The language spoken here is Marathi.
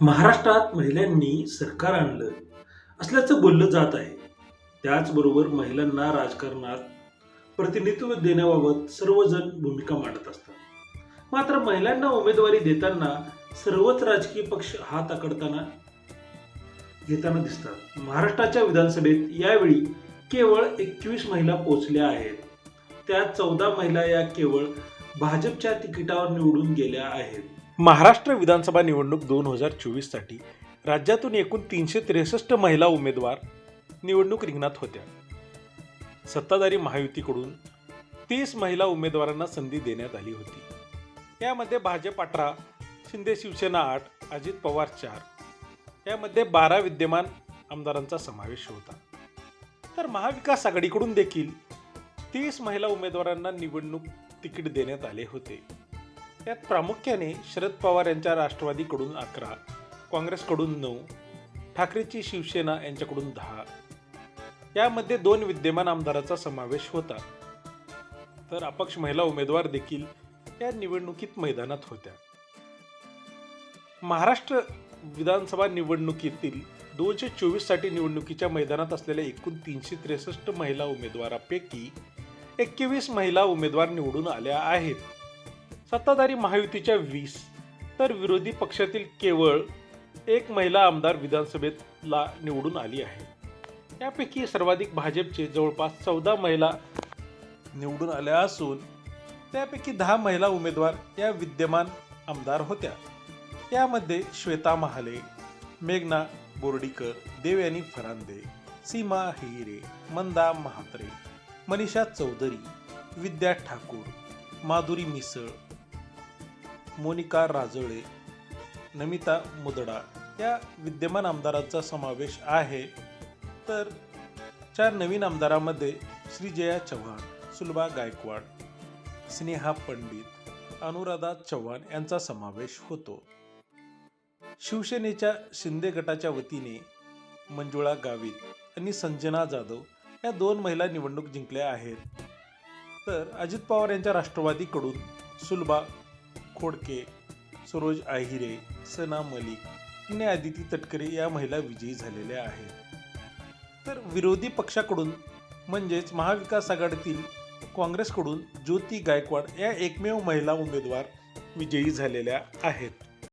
महाराष्ट्रात महिलांनी सरकार आणलं असल्याचं बोललं जात आहे. त्याचबरोबर महिलांना राजकारणात प्रतिनिधित्व देण्याबाबत सर्वजण भूमिका मांडत असतात. मात्र महिलांना उमेदवारी देताना सर्वच राजकीय पक्ष हात आकडताना घेताना दिसतात. महाराष्ट्राच्या विधानसभेत यावेळी केवळ एकवीस महिला पोहोचल्या आहेत. त्यात चौदा महिला या केवळ भाजपच्या तिकिटावर निवडून गेल्या आहेत. महाराष्ट्र विधानसभा निवडणूक दोन हजार चोवीससाठी राज्यातून एकूण तीनशे त्रेसष्ट महिला उमेदवार निवडणूक रिंगणात होत्या. सत्ताधारी महायुतीकडून तीस महिला उमेदवारांना संधी देण्यात आली होती. यामध्ये भाजप अठरा शिंदे शिवसेना आठ अजित पवार चार. यामध्ये बारा विद्यमान आमदारांचा समावेश होता. तर महाविकास आघाडीकडून देखील तीस महिला उमेदवारांना निवडणूक तिकीट देण्यात आले होते. यात प्रामुख्याने शरद पवार यांच्या राष्ट्रवादीकडून अकरा काँग्रेसकडून नऊ ठाकरेची शिवसेना यांच्याकडून दहा. यामध्ये दोन विद्यमान आमदाराचा समावेश होता. तर अपक्ष महिला उमेदवार देखील या निवडणुकीत मैदानात होत्या. महाराष्ट्र विधानसभा निवडणुकीतील दोनशे चोवीससाठी निवडणुकीच्या मैदानात असलेल्या एकूण तीनशे त्रेसष्ट महिला उमेदवारापैकी एकवीस महिला उमेदवार निवडून आल्या आहेत. सत्ताधारी महायुतीच्या वीस तर विरोधी पक्षातील केवळ एक महिला आमदार विधानसभेतला निवडून आली आहे. यापैकी सर्वाधिक भाजपचे जवळपास चौदा महिला निवडून आल्या असून त्यापैकी दहा महिला उमेदवार या विद्यमान आमदार होत्या. यामध्ये श्वेता महाले मेघना बोर्डीकर देवयानी फरांदे सीमा हिरे मंदा म्हात्रे मनीषा चौधरी विद्या ठाकूर माधुरी मिसळ मोनिका राजळे नमिता मुदडा या विद्यमान आमदारांचा समावेश आहे. तर चार नवीन आमदारांमध्ये श्रीजया चव्हाण सुलभा गायकवाड स्नेहा पंडित अनुराधा चव्हाण यांचा समावेश होतो. शिवसेनेच्या शिंदे गटाच्या वतीने मंजुळा गावित आणि संजना जाधव या दोन महिला निवडणूक जिंकल्या आहेत. तर अजित पवार यांच्या राष्ट्रवादीकडून सुलभा खोडके सरोज आहिरे सना मलिक आणि आदिती तटकरे या महिला विजयी झालेल्या आहेत. तर विरोधी पक्षाकडून म्हणजेच महाविकास आघाडीतील काँग्रेसकडून ज्योती गायकवाड या एकमेव महिला उमेदवार विजयी झालेल्या आहेत.